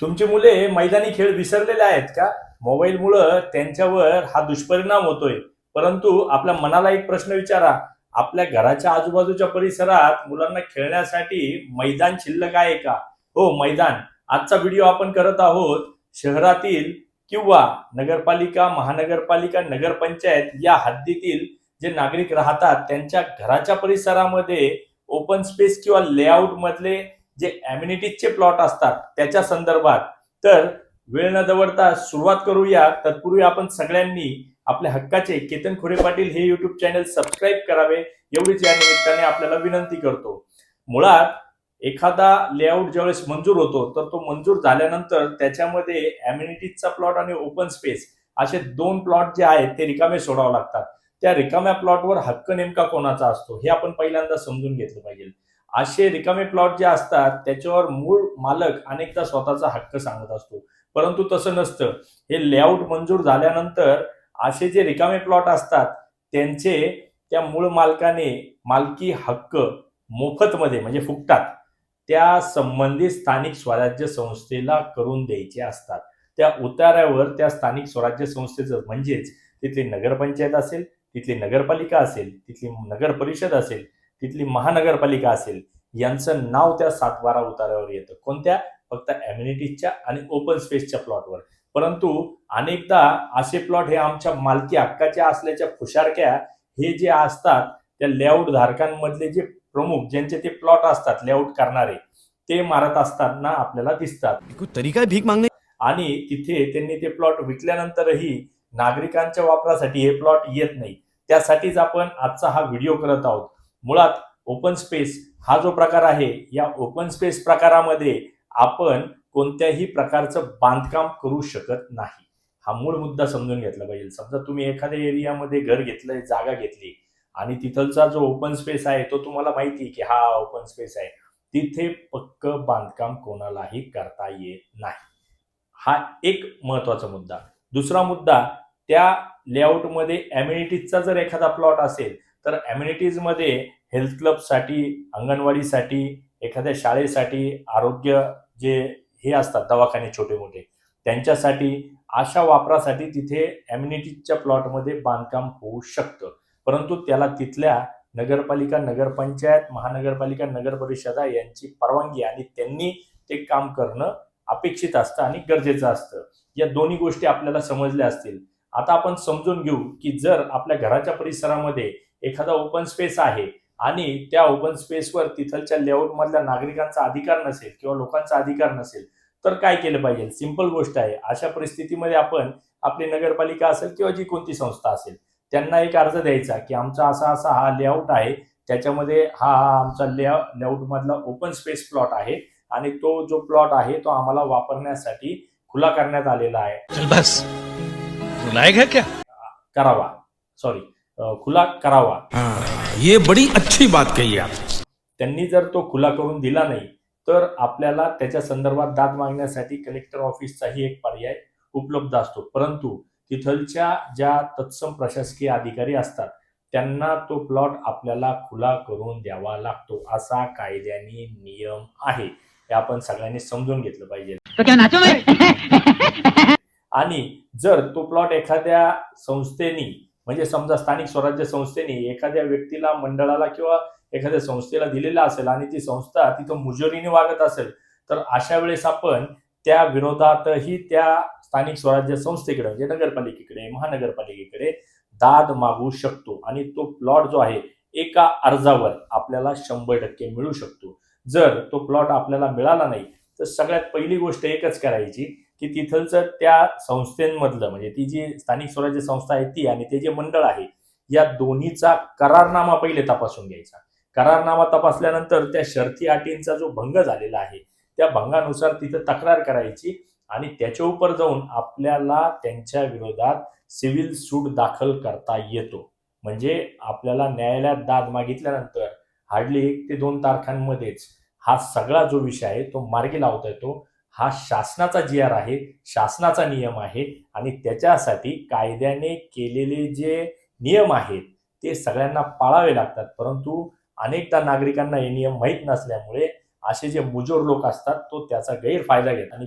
तुमची मुले मैदानी खेळ विसरलेले आहेत का? मोबाईलमुळं त्यांच्यावर हा दुष्परिणाम होतोय. परंतु आपल्या मनाला एक प्रश्न विचारा. आपल्या घराच्या आजूबाजूच्या परिसरात मुलांना खेळण्यासाठी मैदान शिल्लक आहे का? हो मैदान. आजचा व्हिडिओ आपण करत आहोत शहरातील किंवा नगरपालिका महानगरपालिका नगरपंचायत या हद्दीतील जे नागरिक राहतात त्यांच्या घराच्या परिसरामध्ये ओपन स्पेस किंवा लेआउट मधले जे ॲम्युनिटीजचे प्लॉट असतात त्याच्या संदर्भात. तर वेळ न दवडता सुरुवात करूया. तत्पूर्वी आपण सगळ्यांनी आपल्या हक्काचे केतन खोरे पाटील हे युट्यूब चॅनल सबस्क्राईब करावे एवढीच या निमित्ताने आपल्याला विनंती करतो. मुळात एखादा लेआउट ज्यावेळेस मंजूर होतो तर तो मंजूर झाल्यानंतर त्याच्यामध्ये ॲम्युनिटीजचा प्लॉट आणि ओपन स्पेस असे दोन प्लॉट जे आहेत ते रिकामे सोडावे लागतात. त्या रिकाम्या प्लॉटवर हक्क नेमका कोणाचा असतो हे आपण पहिल्यांदा समजून घेतलं पाहिजे. असे रिकामे प्लॉट जे असतात त्याच्यावर मूळ मालक अनेकदा स्वतःचा हक्क सांगत असतो. परंतु तसं नसतं. हे लेआउट मंजूर झाल्यानंतर असे जे रिकामे प्लॉट असतात त्यांचे त्या मूळ मालकाने मालकी हक्क मोफतमध्ये म्हणजे फुकटात त्या संबंधित स्थानिक स्वराज्य संस्थेला करून द्यायचे असतात. त्या उतार्यावर त्या स्थानिक स्वराज्य संस्थेचं म्हणजेच तिथली नगरपंचायत असेल तिथली नगरपालिका असेल तिथली नगर परिषद असेल तिथली महानगरपालिका असेल यांचं नाव त्या सातबारा उतार्यावर येतं. कोणत्या? फक्त अम्युनिटीजच्या आणि ओपन स्पेसच्या प्लॉटवर परंतु अनेकदा असे प्लॉट हे आमच्या मालकी हक्काच्या असल्याच्या खुशारक्या हे जे असतात त्या लेआउट धारकांमधले जे प्रमुख ज्यांचे ते प्लॉट असतात लेआउट करणारे ते मारत असताना आपल्याला दिसतात. कोई तरीका है भीख मांगने आणि तिथे त्यांनी ते प्लॉट विकल्यानंतरही नागरिकांच्या वापरासाठी हे प्लॉट येत नाही. त्यासाठीच आपण आजचा हा व्हिडिओ करत आहोत. मुळात ओपन स्पेस हा जो प्रकार आहे या ओपन स्पेस प्रकारामध्ये आपण कोणत्याही प्रकारचं बांधकाम करू शकत नाही. हा मूळ मुद्दा समजून घेतला पाहिजे. समजा तुम्ही एखाद्या एरियामध्ये घर घेतलंय जागा घेतली आणि तिथलचा जो ओपन स्पेस आहे तो तुम्हाला माहिती आहे की हा ओपन स्पेस आहे. तिथे पक्क बांधकाम कोणालाही करता येत नाही. हा एक महत्त्वाचा मुद्दा. दुसरा मुद्दा त्या लेआउटमध्ये अम्युनिटीजचा जर एखादा प्लॉट असेल तर अम्युनिटीजमध्ये हेल्थ क्लबसाठी अंगणवाडीसाठी एखाद्या शाळेसाठी आरोग्य जे हे असतात दवाखाने छोटे मोठे त्यांच्यासाठी अशा वापरासाठी तिथे अम्युनिटीजच्या प्लॉटमध्ये बांधकाम होऊ शकतं. परंतु त्याला तिथल्या नगरपालिका नगरपंचायत महानगरपालिका नगर परिषदा यांची परवानगी आणि त्यांनी ते काम करणं अपेक्षित असतं आणि गरजेचं असतं. या दोन्ही गोष्टी आपल्याला समजल्या असतील. आता आपण समजून घेऊ की जर आपल्या घराच्या परिसरामध्ये एखादा ओपन स्पेस आहे आणि त्या ओपन स्पेसवर तिथलच्या लेआउट मधल्या नागरिकांचा अधिकार नसेल किंवा लोकांचा अधिकार नसेल तर काय केलं पाहिजे? सिंपल गोष्ट आहे. अशा परिस्थितीमध्ये आपण आपली नगरपालिका असेल किंवा जी कोणती संस्था असेल त्यांना एक अर्ज द्यायचा की आमचा असा असा हा लेआउट आहे त्याच्यामध्ये हा हा आमचा लेआ लेआउट मधला ओपन स्पेस प्लॉट आहे आणि तो जो प्लॉट आहे तो आम्हाला वापरण्यासाठी खुला करण्यात आलेला आहे. करावा. सॉरी खुला करावा. ये बड़ी अच्छी बात कही आप. त्यांनी जर तो खुला करून दिला नाही तर आपल्याला त्याच्या संदर्भात दाद मागण्यासाठी कलेक्टर ऑफिसचाही एक पर्याय उपलब्ध असतो. परंतु तिथलच्या ज्या तत्सम प्रशासकीय अधिकारी असतात त्यांना तो प्लॉट आपल्याला खुला करून द्यावा लागतो. असा कायद्याने नियम आहे. हे आपण सगळ्यांनी समजून घेतलं पाहिजे. आणि जर तो प्लॉट एखाद्या संस्थेनी म्हणजे समजा स्थानिक स्वराज्य संस्थेने एखाद्या व्यक्तीला मंडळाला किंवा एखाद्या संस्थेला दिलेला असेल आणि ती संस्था तिथं मुजोरीने वागत असेल तर अशा वेळेस आपण त्या विरोधातही त्या स्थानिक स्वराज्य संस्थेकडे म्हणजे नगरपालिकेकडे महानगरपालिकेकडे दाद मागू शकतो. आणि तो प्लॉट जो आहे एका अर्जावर आपल्याला शंभर टक्के मिळू शकतो. जर तो प्लॉट आपल्याला मिळाला नाही तर सगळ्यात पहिली गोष्ट एकच करायची की तिथलचं त्या संस्थेमधलं म्हणजे ती जी स्थानिक स्वराज्य संस्था आहे ती आणि ते जे मंडळ आहे या दोन्हीचा करारनामा पहिले तपासून घ्यायचा. करारनामा तपासल्यानंतर त्या शर्ती अटींचा जो भंग झालेला आहे त्या भंगानुसार तिथं तक्रार करायची आणि त्याच्या उपर जाऊन आपल्याला त्यांच्या विरोधात सिव्हिल सूट दाखल करता येतो. म्हणजे आपल्याला न्यायालयात दाद मागितल्यानंतर हार्डली एक ते दोन तारखांमध्येच हा सगळा जो विषय आहे तो मार्गी लावता येतो. हा शासनाचा जी आर आहे शासनाचा नियम आहे आणि त्याच्यासाठी कायद्याने केलेले जे नियम आहेत ते सगळ्यांना पाळावे लागतात. परंतु अनेकदा नागरिकांना हे नियम माहीत नसल्यामुळे असे जे मुजोर लोक असतात तो त्याचा गैरफायदा घेतात. आणि